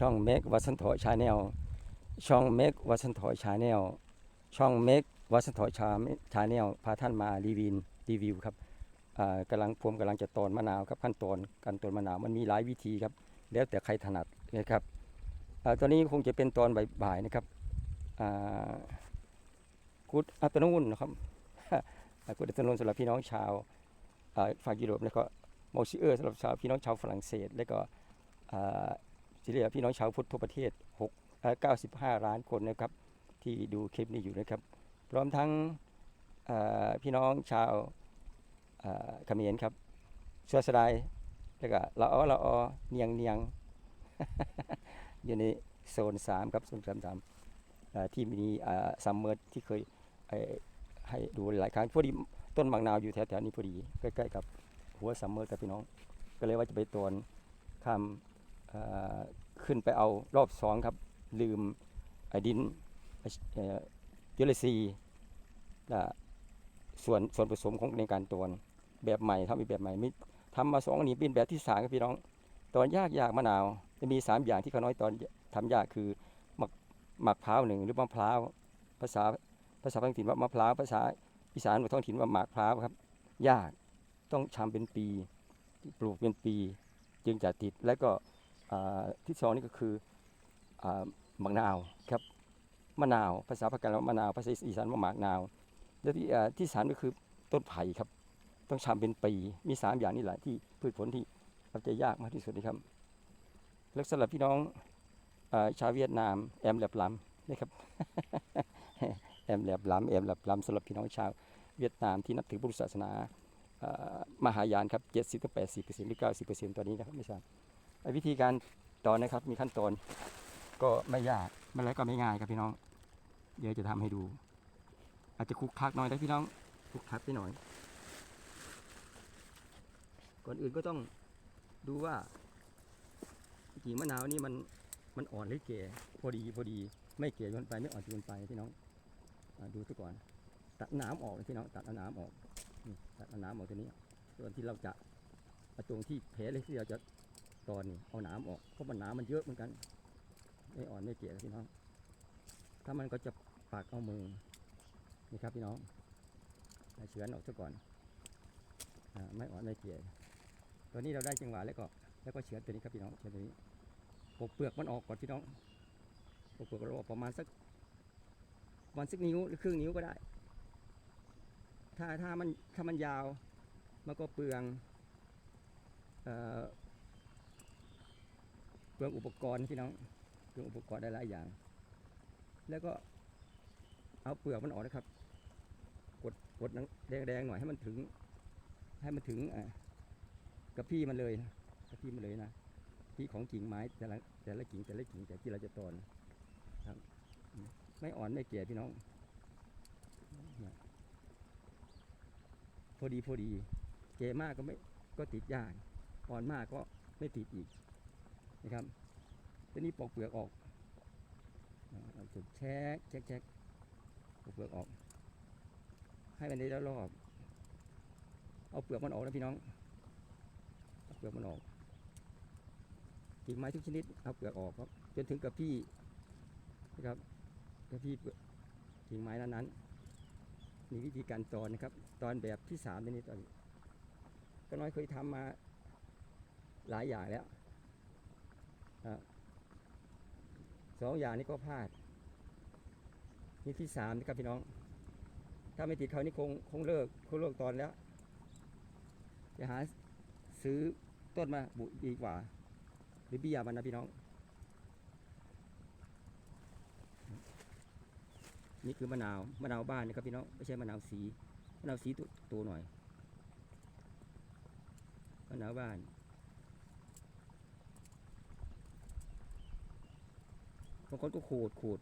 ช่องเมกวัสันทอยชาแนลช่องเมกวัสันทอยชาแนลช่องเมกวัสันทอยชาชาแนลพาท่านมารีวิวรีวิวครับกำลังผมกำลังจะตอนมะนาวครับขั้นตอนการตอนมะนาวมันมีหลายวิธีครับ แล้วแต่ใครถนัดนะครับอตอนนี้คงจะเป็นตอนบ่ายๆนะครับกูดอัตโนนนะครับกูดอัตโนนสำหรับพี่น้องชาวอ่าฝั่งยุโรปแล้วก็มอซิเออร์สำหรับชาวพี่น้องชาวฝรั่งเศสแล้วก็ อ่าสิเรียพี่น้องชาวพุทธทั่วประเทศ6เอ่อ95 ล้านคนนะครับ ที่ดูคลิปนี้อยู่นะครับ พร้อมทั้งพี่น้องชาวเอ่อเขมรครับเสื้อสดายแล้วก็ละอ้อละออเนียงเนียงอยู่ในโซน3ครับโซน3 3เอ่อที่มีซัมเมอร์ที่เคยให้ดูหลายครั้งพอดีต้นมังนาวอยู่แถวๆนี้พอดีใกล้ๆกับหัวซัมเมอร์ครับพี่น้อง ก็เลยว่าจะไปตวนข้าม ขึ้นไปเอารอบสองครับ ลืมไอ้ดินยูเรซีส่วนส่วนผสมของในการตวนแบบใหม่ทำอีกแบบใหม่มทำมาสองอันนี้เป็นแบบที่สามครับพี่น้อง ตอนยากยากมะนาว จะมีสามอย่างที่เขาน้อยตอนทำยากคือหมักหมักพร้าวหนึ่งหรือมะพร้าวภาษาภาษาท้องถิ่นว่ามะพร้าวภาษาอีสานว่าท้องถิ่นว่าหมากพร้าวครับ ยากต้องชำเป็นปี ปลูกเป็นปี จึงจะติดแล้วก็ ที่สองนี่ก็คือมะนาวครับมะนาวภาษาภาคกลางว่ามะนาวภาษาอีสานว่าหมากนาว แล้วที่ที่สามก็คือต้นไผ่ครับ ต้องชำเป็นปีมีสามอย่างนี่แหละที่พืชผลที่เราจะยากมากที่สุดนะครับแล้วสำหรับพี่น้องอชาวเวียดนามแอมแหลบลำนะครับแอมแหลบลำแอมแหลบลำสำหรับพี่น้องชาวเวียดนามที่นับถือพุทธศาสนามหายานครับเจ็ดสิบถึงแปดสิบเปอร์เซ็นต์หรือเก้าสิบเปอร์เซ็นต์ตอนนี้นะครับไม่ทราบ วิธีการตอนนะครับ มีขั้นตอน ก็ไม่ยากไม่แล้วก็ไม่ง่ายครับพี่น้อง เดี๋ยวจะทำให้ดู อาจจะคุกคักหน่อยนะพี่น้องคุกคักไปหน่อย ก่อนอื่นก็ต้องดูว่ากิ่งมะนาวนี่มันมันอ่อนหรือแก่พอดีพอดี ไม่แก่จนไปไม่อ่อนจนไปพี่น้องอดูซะก่อน ตัดหน้ำออกเลยพี่น้องตัดเอาหน้ำออกตัดเอาหน้ำออกตัวนี้ ส่วนที่เราจะเอาตรงที่แผลเลยที่เราจะ ตอนนี้เอาหนามออกเพราะมันหนามมันเยอะเหมือนกัน ไม่อ่อนไม่เกลี่ยพี่น้อง ถ้ามันก็จะปากเอามือนี่ครับพี่น้องเอาเฉือนออกซะก่อนอไม่อ่อนไม่เกลี่ยตัวนี้เราได้จังหวะแล้วก็แล้วก็เฉือนตัวนี้ครับพี่น้องเฉือนตัวนี้ปกเปลือกมันออกก่อนพี่น้องปกเปลือกเราออกประมาณสักประมาณสักนิ้วหรือครึ่งนิ้วก็ได้ ถ้าถ้ามันถ้ามันยาวมันก็เปลืองเอ่อ เปลืองอุปกรณ์พี่น้องเปลืองอุปกรณ์ได้หลายอย่าง แล้วก็เอาเปลือกมันออกนะครับ กดกดแดงๆหน่อยให้มันถึง ให้มันถึงกระพี่มันเลยนะกระพี่มันเลยนะที่ของกิ่งไม้แต่ละแต่ละกิ่งแต่ละกิ่งแต่ที่เราจะตอนครับ ไม่อ่อนไม่เกลี่ยพี่น้องพอดีพอดี เกลี่ยมากก็ไม่ก็ติดยากอ่อนมากก็ไม่ติดอีก นะครับทีนี้ปอกเปลือกออกเราจะแช็กแช็กแช็กปอกเปลือกออก ให้มันได้รอบเอาเปลือกมันออกนะพี่น้องเอาเปลือกมันออกกิ่งไม้ทุกชนิดเอาเปลือกออกครับจนถึงกับพี่นะครับกับพี่กิ่งไม้นั้นๆมีวิธีการตอนนะครับ ตอนแบบที่สามตัวนี้ตอนก็น้อยเคยทำมาหลายอย่างแล้ว สองอย่างนี้ก็พลาด นี่ที่สามนะครับพี่น้อง ถ้าไม่ติดเขานี่คงคงเลิกคงเลิกตอนแล้ว จะหาซื้อต้นมาบุดีกว่า หรือบี้ยมันนะพี่น้อง นี่คือมะนาวมะนาวบ้านนะครับพี่น้องไม่ใช่มะนาวสีมะนาวสีตัวตัวหน่อยมะนาวบ้านางคนก็ขูดขูด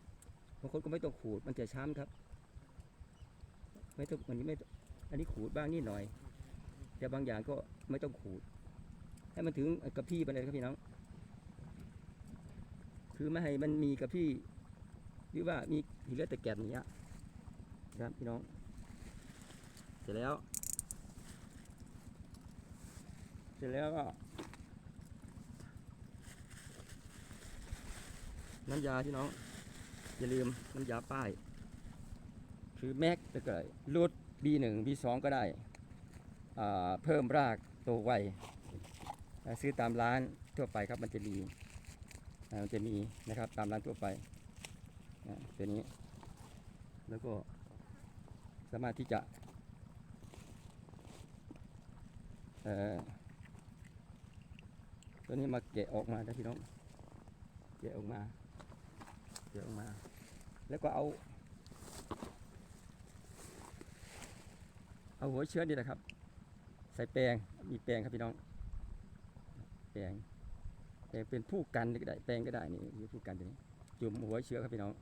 บางคนก็ไม่ต้องขูดมันจะช้ำครับ ไม่ต้องอันนี้ไม่อันนี้ขูดบ้างนิดหน่อย แต่บางอย่างก็ไม่ต้องขูด ให้มันถึงกระพี่ไปเลยครับพี่น้อง คือไม่ให้มันมีกระพี่หรือว่ามีเหลือแต่แก่นอย่างเงี้ยครับพี่น้อง เสร็จแล้ว เสร็จแล้วก็ น้ำยาพี่น้อง อย่าลืมน้ำยาป้าย คือแม็กแล้วก็รูด B1 B2 ก็ได้ เพิ่มรากโตไว ซื้อตามร้านทั่วไปครับมันจะมีมันจะมีนะครับตามร้านทั่วไปตัวนี้ แล้วก็สามารถที่จะตัวนี้มาแกะออกมานะพี่น้องแกะออกมา แกะออกมาแล้วก็เอา เอาหัวเชื้อนี่แหละครับ ใส่แปรงมีแปรงครับพี่น้อง แปรงแปรงเป็นผู้กันก็ได้แปรงก็ได้นี่คือผู้กันตัวนี้ จุ่มหัวเชื้อครับพี่น้อง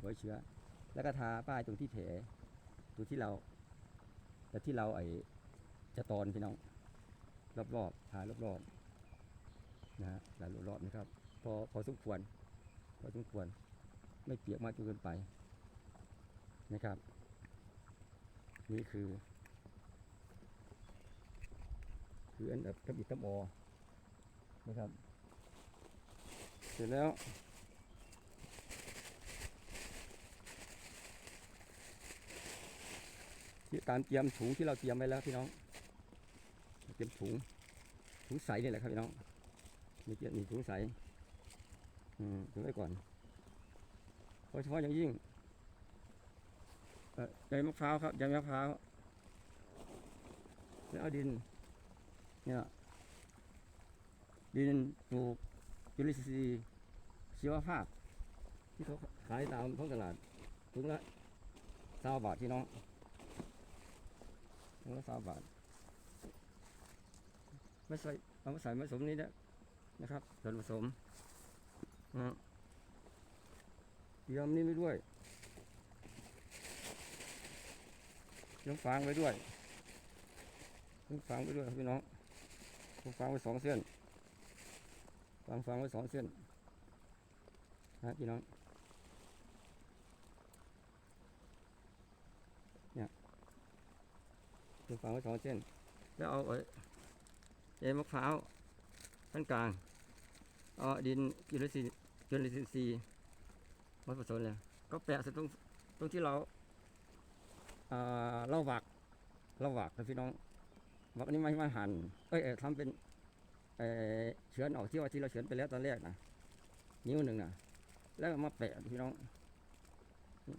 หัวเชื้อ แล้วก็ทาป้ายตรงที่แผลตรงที่เราแต่ที่เราไอจะตอนพี่น้อง รอบๆทารอบๆนะฮะหลายรอบๆนะครับ พอพอสมควร พอสมควร ไม่เปียกมากจนเกินไปนะครับ นี่คือ คืออันดับกับอิตามอนะครับ เสร็จแล้วที่การเตรียมถุงที่เราเตรียมไว้แล้วพี่น้อง เตรียมถุงถุงใสนี่แหละครับพี่น้องมีเตรียมถุงใส อืมถุงไว้ก่อนโดยเฉพาะอย่างยิ่งเอ่อใยมะพร้าวครับใยมะพร้าวแล้วเอาดิน เนี่ย ดินปลูกจุลินทรีย์ชีวภาพ ที่เขาขายตามท้องตลาดถุงละสาบาทพี่น้องถุงละสาบาท ไม่ใส่เอามาใส่ผสมนี้นะนะครับส่วนผสม นะเตรียมนี่ไว้ด้วยยมฟางไว้ด้วยยมฟางไว้ด้วยพี่น้องเตรียมฟางไว้สองเส้นฟางฟางไว้สองเส้นนะพี่น้องคือฝังไว้สองเส้น แล้วเอาเอ่อเอมะพร้าวขั้นกลางเอาดินจุลิน ทรีย์จุลินทรีย์มาผสมเลยก็แปะใส่ตรงตรงที่เราเอ่าเราหวักเราหวักนะพี่น้องหวักนี้ไม่มาหั่นเอ้ยเอ้ยทำเป็นเออเฉือนออกที่ว่าที่เราเฉือนไปแล้วตอนแรกนะนิ้วหนึ่งนะแล้วมาแปะพี่น้อง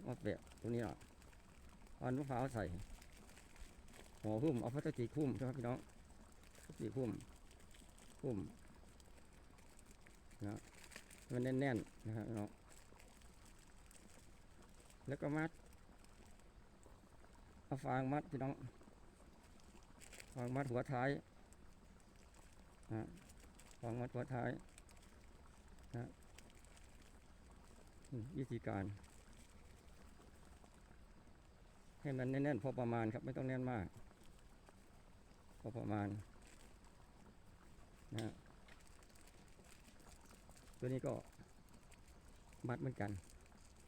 มาแปะตรงนี้เนาะเอามะพร้าวใส่ห่อหุ้มเอาพลาสติกหุ้มใช่ไหมพี่น้องพลาสติกหุ้มหุ้มนะ มันแน่นๆนะครับพี่น้องแล้วก็มัดเอาฟางมัดพี่น้องฟางมัดหัวท้ายนะฟางมัดหัวท้ายนะวิธีการ ให้มันแน่นๆพอประมาณครับไม่ต้องแน่นมาก พอประมาณนะ ตัวนี้ก็มัดเหมือนกัน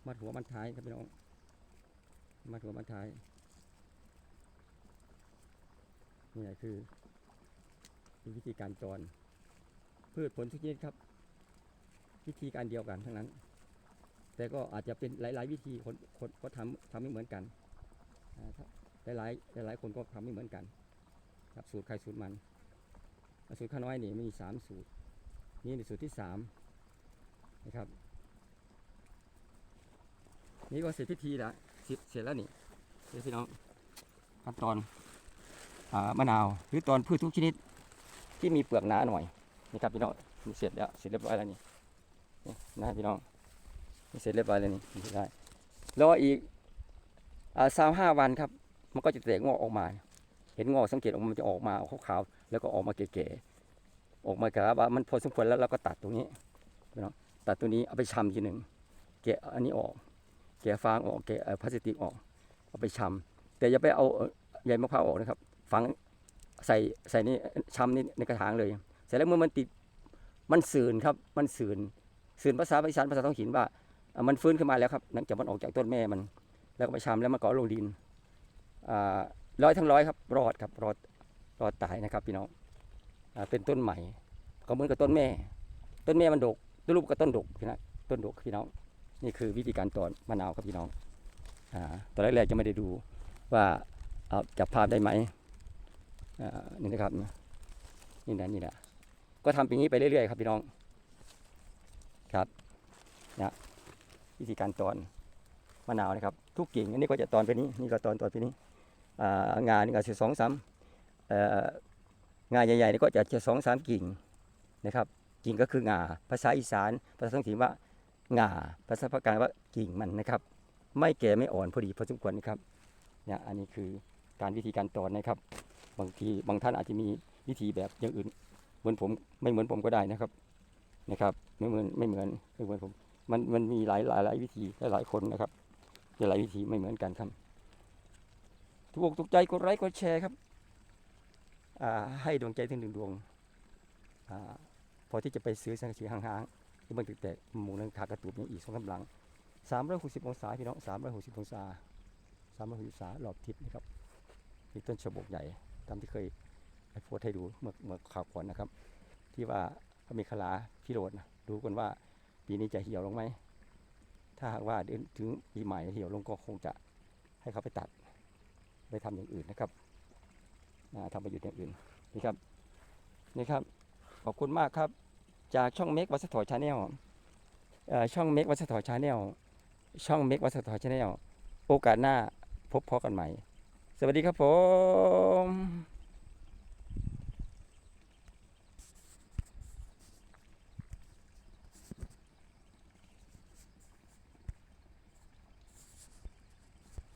มัดหัวมัดท้ายครับพี่น้อง มัดหัวมัดท้ายนี่แหละคือวิธีการจรพืชผลทุกชนิดครับ วิธีการเดียวกันทั้งนั้น แต่ก็อาจจะเป็นหลาย ๆ วิธีคนคนก็ทำทำไม่เหมือนกันหลายๆหลายๆคนก็ทำไม่เหมือนกัน ครับสูตรใครสูตรมัน สูตรข้าน้อยนี่มีสามสูตร นี่เป็นสูตรที่สาม นะครับ นี่ก็เสร็จพิธีแล้วเสร็จแล้วนี่เดี๋ยวพี่น้องขั้นตอนอามะนาวหรือตอนพืชทุกชนิดที่มีเปลือกหนาหน่อยนี่ครับพี่น้องเสร็จแล้วเสร็จเรียบร้อยแล้วนี่นี่นะพี่น้องเสร็จเรียบร้อยแล้วนี่ได้รออีกอ่าสามห้าวันครับ มันก็จะแตกงอกออกมา เห็นงอกสังเกตออกมามันจะออกมาขาวๆแล้วก็ออกมาเก๋ๆออกมาครับว่ามันพอสมควรแล้วเราก็ตัดตรงนี้พี่น้อง ตัดตัวนี้เอาไปชำทีหนึ่งแกะอันนี้ออก แกะฟางออกแกะพลาสติกออกเอาไปชำแต่อย่าไปเอาใยมะพร้าวออกนะครับ ฝังใส่ใส่นี่ชำนี่ในกระถางเลย เสร็จแล้วเมื่อมันติดมันสื่นครับมันสื่นสื่นภาษาอีสานภาษาท้องถิ่นว่ามันฟื้นขึ้นมาแล้วครับหลังจากมันออกจากต้นแม่มัน แล้วก็ไปชำแล้วมันก็เอลงดินร้อยทั้งร้อยครับ รอดครับรอดรอดตายนะครับพี่น้องอเป็นต้นใหม่ ก็เหมือนกับต้นแม่ ต้นแม่มันดก ต้นลูกก็ต้นดกพี่นะต้นดกครับพี่น้องนี่คือวิธีการตอนมะนาวครับพี่น้องอ่าตอนแรกๆจะไม่ได้ดูว่าเอาจับภาพได้ไหมอ่านี่นะครับนี่นะนี่นะก็ทำอย่างนี้ไปเรื่อยๆครับพี่น้องครับนะวิธีการตอนมะนาวนะครับทุกกิ่งอันนี้ก็จะตอนไปนี้นี่ก็ตอนตอนไปนี้อ่างานนี่ก็จะสองสามงานใหญ่ๆนี่ก็จะจะสองสามกิ่งนะครับ กิ่งก็คืองาภาษาอีสาน ภาษาท้องถิ่นว่างาภาษาภาคกลางว่ากิ่งมันนะครับ ไม่แก่ไม่อ่อนพอดีพอสมควรนะครับเนี่ยอันนี้คือการวิธีการตอนนะครับ บางทีบางท่านอาจจะมีวิธีแบบอย่างอื่น เหมือนผมไม่เหมือนผมก็ได้นะครับนะครับ ไม่เหมือนไม่เหมือนไม่เหมือนผมมันมันมีหลายหลายหลายวิธีหลายหลายคนนะครับหลายวิธีไม่เหมือนกันครับถูกอกถูกใจกดไลค์กดแชร์ครับอ่าให้ดวงใจถึงหนึ่งดวง อ่าพอที่จะไปซื้อสังกะสีห่างๆที่มันตึกแตกหมูนังขากระตุกยังอีกสองกำลังสามร้อยหกสิบองศาพี่น้องสามร้อยหกสิบองศาสามร้อยหกสิบองศารอบทิศนะครับมีต้นฉบกใหญ่ตามที่เคยไปโพสต์ให้ดูเมื่อเมื่อข่าวก่อนนะครับ ที่ว่าเขามีคลาพิโรดนะดูกันว่าปีนี้จะเหี่ยวลงไหมถ้าหากว่าเดือนถึงปีใหม่เหี่ยวลงก็คงจะให้เขาไปตัด ไปทำอย่างอื่นนะครับทำประโยชน์อย่างอื่นนี่ครับนี่ครับขอบคุณมากครับ จากช่องเมกวัสถอชาแนลช่องเมกวัสถอชาแนลช่องเมกวัสถอชาแนลโอกาสหน้าพบพอกันใหม่ สวัสดีครับผม